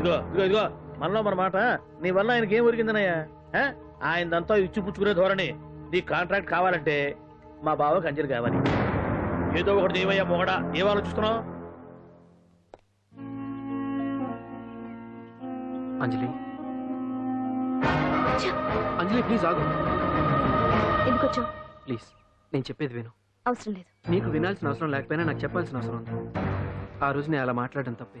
ఇదిగో ఇదిగో ఇదిగో మనలో మన మాట. నీ వల్ల ఆయనకి ఏం ఒరిగిందనయ్యా? ఆ? ఆయనదంతా ఇచ్చి పుచ్చుకునే ధోరణి. నీ కాంట్రాక్ట్ కావాలంటే మా బావకి అంజలి కావాలి. ఏదో ఒకటి దేవయ్యా మొగడా. ఏం ఆలోచిస్తున్నావు? అంజలి. అంజలి ప్లీజ్ ఆగు. ప్లీజ్ నేను చెప్పేది విను. అవసరం లేదు. నీకు వినాల్సిన అవసరం లేకపోయినా నాకు చెప్పాల్సిన అవసరం ఉంది. ఆ రోజు నేను అలా మాట్లాడడం తప్పే.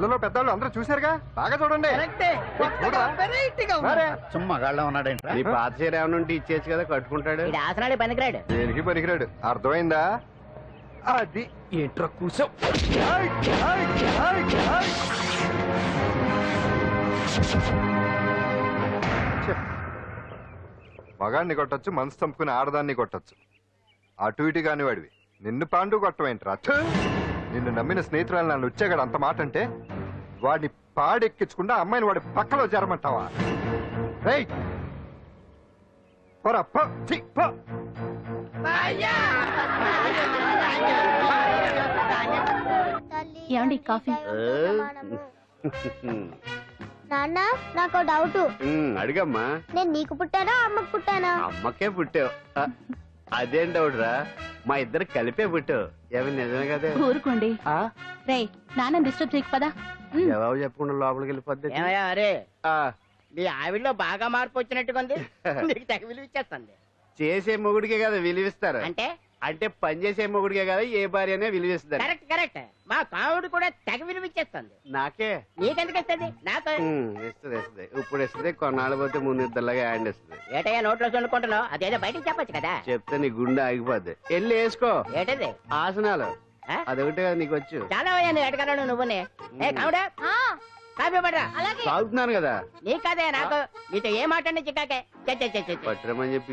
పిల్లలు పెద్దవాళ్ళు అందరూ చూశారుగా? బాగా చూడండి. చూడరా? మరే. సుమ్మా గాళ్ళ ఉన్నాడేంట్రా? నీ పాత చీర ఏమైనా ఉంటే ఇచ్చేసి కదా కట్టుకుంటాడు? ఆసనాడే పనికిరాడు. దేనికి పనికిరాడు? అర్థమైందా? అది ఏంట్రా. ఛే. మగాన్ని కొట్టొచ్చు మనసు చంపుకుని ఆడదాన్ని కొట్టొచ్చు. అటు ఇటు కాని వాడివి నిన్ను పాండు కొట్టమేంట్రా. నిన్ను నమ్మిన స్నేహితురాలు నన్ను వచ్చాగాడు అంత మాట అంటే వాడిని పాడెక్కించకుండా అమ్మాయిని వాడి పక్కలో జరమంటావా రేయ్! పోరా, పో, ఛీ, పో. ఏమండి కాఫీ? నాన్న నాకు డౌట్. అడిగమ్మా. నేను నీకు పుట్టానా అమ్మకు పుట్టానా? అమ్మకే పుట్టావు. అదేం మా ఇద్దరు కలిపే పుట్టావు ఏమి నిజమే కదే? ఊరుకోండి. ఆ? రే నాన్న డిస్టర్బ్ చేయకు పదా. జవాబు చెప్పకుండా లోపలికి వెళ్ళిపోద్ది. ఏమయ్యా అరే. ఆ, నీ ఆవిడలో బాగా మార్పు వచ్చినట్టుగా ఉంది. నీకు తెగ విలువ ఇచ్చేస్తుంది. చేసే మొగుడికే కదా విలువిస్తారు. అంటే? అంటే పని చేసే మొగుడికే కదా ఏ భార్య అనే విలువిస్తారు కరెక్ట్ కరెక్ట్. మా కాముడు కూడా తెగ విలువ ఇచ్చేస్తుంది. నాకే? నీకెందుకు ఇస్తుంది? నాకు ఉమ్, ఇస్తుంది ఇస్తుంది. ఇప్పుడు ఇస్తుంది కొన్నాళ్ళు పోతే ముందు ఇద్దరులాగా హ్యాండ్ ఇస్తుంది. ఏటయ్యా నోట్లో చల్లుకుంటున్నావు అదేదో బయటికి చెప్పొచ్చు కదా. చెప్తే నీ గుండె ఆగిపోద్ది. వెళ్ళి వేసుకో. ఏటది? ఆసనాలు. ఆ? అదొకటే కదా నీకు వచ్చు. చాలా అయ్యా నువ్వు ఎడగలను నువ్వునే. ఏ పడరా? సాగుతున్నాను కదా. నీ కదే నాకు. నీతో ఏ మాట్లాడి చిక్కాకే. చె చె చె చె చె. పట్టరమని చెప్పి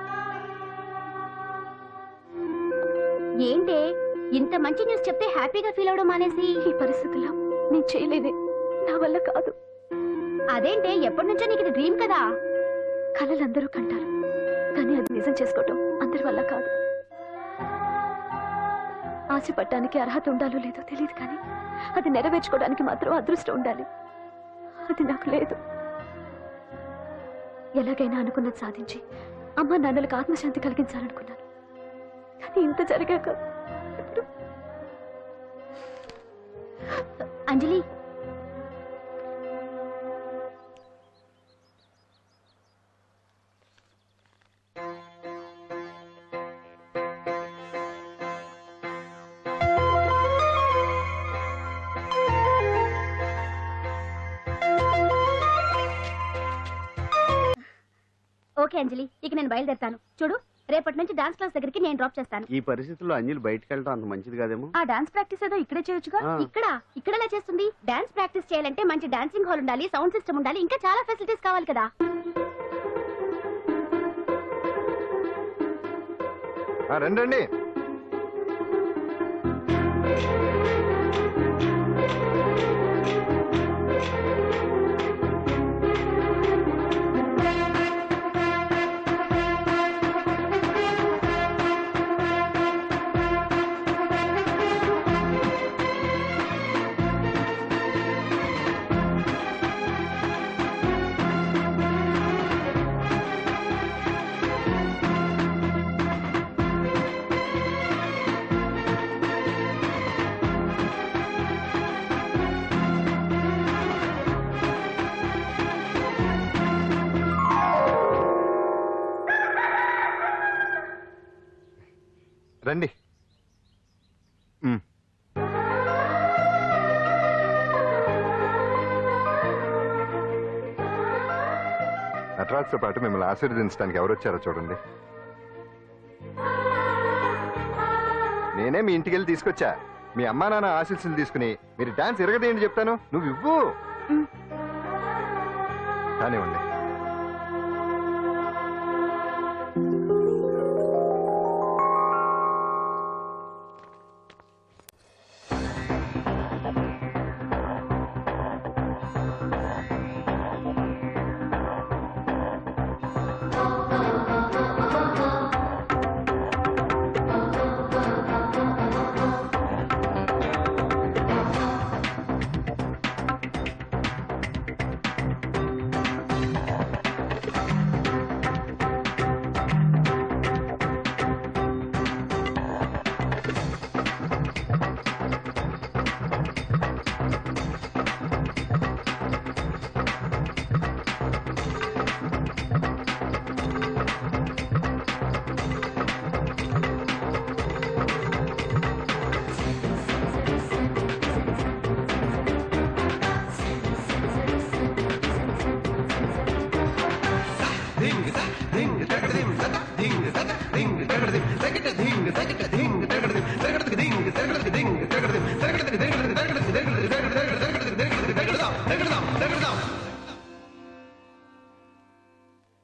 ఏంటే? ఇంత మంచి న్యూస్ చెప్తే హ్యాపీగా ఫీల్ అవడం మానేసి? ఈ పరిస్థితుల్లో నేను చేయలేదే. నా వల్ల కాదు. అదేంటే ఎప్పటి నుంచో నీకు ఇది డ్రీమ్ కదా? కళలందరూ కంటారు. కానీ అది నిజం చేసుకోవటం అందరి వల్ల కాదు. ఆశపడటానికి అర్హత ఉండాలో లేదో తెలియదు కానీ అది నెరవేర్చుకోవడానికి మాత్రం అదృష్టం ఉండాలి. అది నాకు లేదు. ఎలాగైనా అనుకున్నది సాధించి అమ్మ నాన్నలకు ఆత్మశాంతి కలిగించాలనుకున్నాను. కానీ ఇంత జరిగాక. అంజలి. ఓకే అంజలి ఇక నేను బయలుదేరుతాను. చూడు. రేపటి నుంచి డాన్స్ క్లాస్ దగ్గరికి నేను డ్రాప్ చేస్తాను. ఈ పరిస్థితుల్లో అంజలి బయటకు వెళ్ళడం అంత మంచిది కాదేమో? ఆ డాన్స్ ప్రాక్టీస్ ఏదో ఇక్కడే చేయొచ్చుగా. ఇక్కడ ఇక్కడ? ఎలా చేస్తుంది? డాన్స్ ప్రాక్టీస్ చేయాలంటే మంచి డాన్సింగ్ హాల్ ఉండాలి సౌండ్ సిస్టమ్ ఉండాలి ఇంకా చాలా ఫెసిలిటీస్ కావాలి కదా. రండి. నటరాజ్తో పాటు మిమ్మల్ని ఆశీర్వదించడానికి ఎవరు వచ్చారో చూడండి. నేనే మీ ఇంటికి వెళ్ళి తీసుకొచ్చా. మీ అమ్మా నాన్న ఆశీస్సులు తీసుకుని మీరు డాన్స్ ఎరగదేంటి చెప్తాను. నువ్వు ఇవ్వు. కానివ్వండి.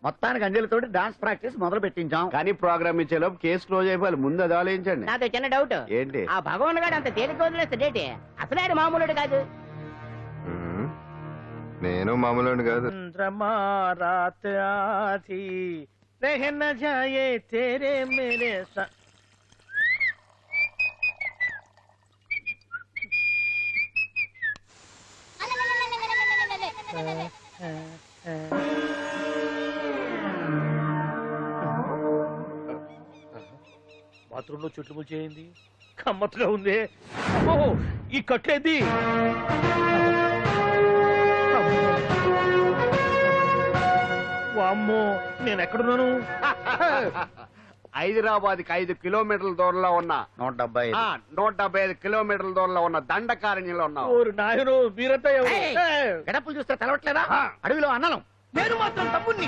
మొత్తానికి అంజలితోటి డాన్స్ ప్రాక్టీస్ మొదలు పెట్టించాం కానీ ప్రోగ్రామ్ ఇచ్చేలోపు కేసు క్లోజ్ అయిపోవాలి ముందు అది ఆలోచించండి నాతో చిన్న డౌట్ ఏంటి? ఆ భగవాన్ గారు అంత తేలిక వదిలేస్తాడేటి అసలు ఆయన మామూలుడు కాదు. నేను మామూలు కాదు. రాత్ ఆధి రహన జాయే తేరే మేరే బాత్రూంలో చుట్లు ముల్చేయింది కమ్మతుగా ఉంది. ఈ కట్లేది? వామ్మో నేను ఎక్కడున్నాను హైదరాబాద్కి ఐదు కిలోమీటర్ల దూరంలో ఉన్న నూట డెబ్బై ఆ, నూట డెబ్బై ఐదు కిలోమీటర్ల దూరంలో ఉన్న దండకారణ్యంలో ఉన్నావు. ఓరు నాయను మీరంతా ఎవరు? ఏయ్! ఏయ్! గడపలు చూస్తే తెలవట్లేదా? అడవిలో అన్నలం. నేను మాత్రం తమ్ముణ్ణి.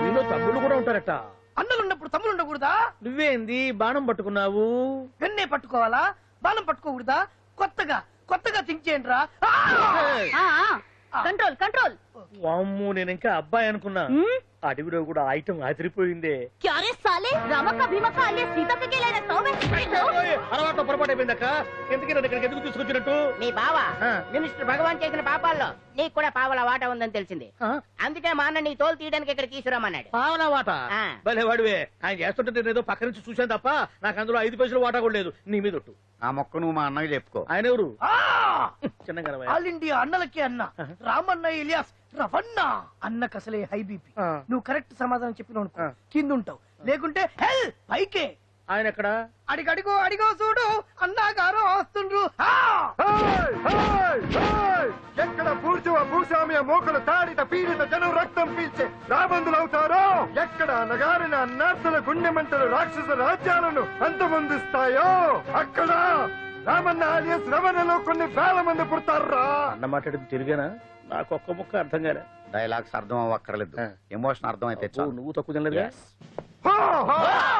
మీలో తమ్ముళ్ళు కూడా ఉంటారట. అన్నలున్నప్పుడు తమ్ముడు ఉండకూడదా? నువ్వేంది? బాణం పట్టుకున్నావు? వెన్నే పట్టుకోవాలా? బాణం పట్టుకోకూడదా? కొత్తగా కొత్తగా థింక్ చేయండి రా! కంట్రోల్ కంట్రోల్ వామ్మో నేను ఇంకా అబ్బాయి అనుకున్నా. అడవిలో కూడా ఐటమ్ అదిరిపోయిందే. క్యారే సాలే రమక భీమక అలవాటు పొరపాటు అయిపోయిందక్క ఎందుకు నన్ను ఇక్కడికి ఎందుకు తీసుకొచ్చినట్టు? మీ బావ. మినిస్టర్ భగవాన్ చేసిన పాపాల్లో నీకు కూడా పావల వాటా ఉందని తెలిసింది? అందుకే మా అన్న నీ తోలు తీయడానికి ఇక్కడ తీసుకురామన్నాడు పావలా వాట. భలే వాడివే. ఆయన చేస్తుంటే నేను ఏదో పక్క నుంచి చూశాను తప్ప నాకు అందులో ఐదు పైసలు వాటా కూడా లేదు. నీ మీద ఆ మొక్క నువ్వు మా అన్నకి చెప్పుకో. ఆయన ఎవరు? చిన్నగా ఆల్ ఇండియా అన్నలకి అన్న. రామన్న ఇలియాస్ రవన్న అన్నకు అసలే హై బీపీ. నువ్వు కరెక్ట్ సమాధానం చెప్పిన. కింద ఉంటావు. లేకుంటే హెల్ పైకే. ఆయన ఎక్కడ? అడిగడిగో అడిగో చూడు. అన్నగారు వస్తుండ్రు! ఎక్కడ పూర్చువ భూస్వామ్య మోకలు తాడిత పీడిత జనం రక్తం పీల్చే రాబందులవుతారో ఎక్కడ నగారిన నర్సుల గుండె మంటలు రాక్షస రాజ్యాలను అంతమొందిస్తాయో? అక్కడ! రామన్న ఆలియస్ రమణలో కొన్ని వేల మంది పుడతారా? అన్న మాట్లాడింది తిరిగానా నాకు ఒక్క ముక్క అర్థం కాలే. డైలాగ్స్ అర్థం అవ్వక్కర్లేదు. ఆ. ఎమోషన్ అర్థం అయితే ఓ, నువ్వు తక్కువ తినలేదు హో!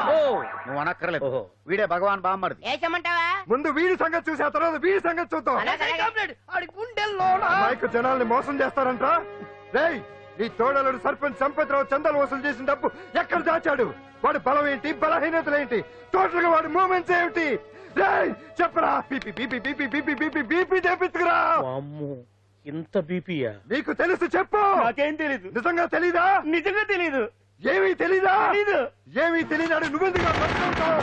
హో! నువ్వు అనక్కర్లేదు. ఓహో. వీడే భగవాన్ ఏచమంటావా ముందు వీడి సంగతి చూసి ఆ తర్వాత వీడి సంగతి చూద్దాం. మైకు జనాల్ని మోసం చేస్తారంట రేయ్ నీ తోడలుడు సర్పంచ్ సంపత్రావు చందాలు వసూలు చేసిన డబ్బు ఎక్కడ దాచాడు? వాడి బలం ఏంటి? బలహీనతలు ఏంటి? టోటల్గా వాడి మూమెంట్స్ ఏమిటి? చెప్పరా BP BP BP BP BP BP చేపించుకురా వామ్మో ఇంత బీపీయా నీకు తెలుసు చెప్పు నాకేం తెలీదు నిజంగా తెలీదా నిజంగా తెలీదు ఏమీ తెలీదా తెలీదు. ఏమీ తెలియనాడు నువ్వెందుకు పట్టుకుంటావు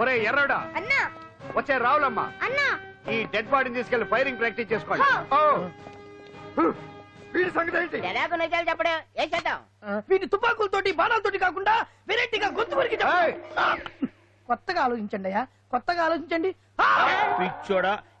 ఒరే ఎర్రడా అన్నా వచ్చే రావులమ్మ అన్నా ఈ డెడ్ బాడీని తీసుకెళ్ళి ఫైరింగ్ ప్రాక్టీస్ చేసుకోండి ఓ. వీడి సంగతి ఏంటి? నిజాలు చెప్పడు ఏం చేద్దాం? వీటి తుపాకులతోటి బాణాలతోటి కాకుండా వెరైటీగా గొంతు వరకు కొత్తగా ఆలోచించండి అయ్యా. కొత్తగా ఆలోచించండి! పిచ్చోడా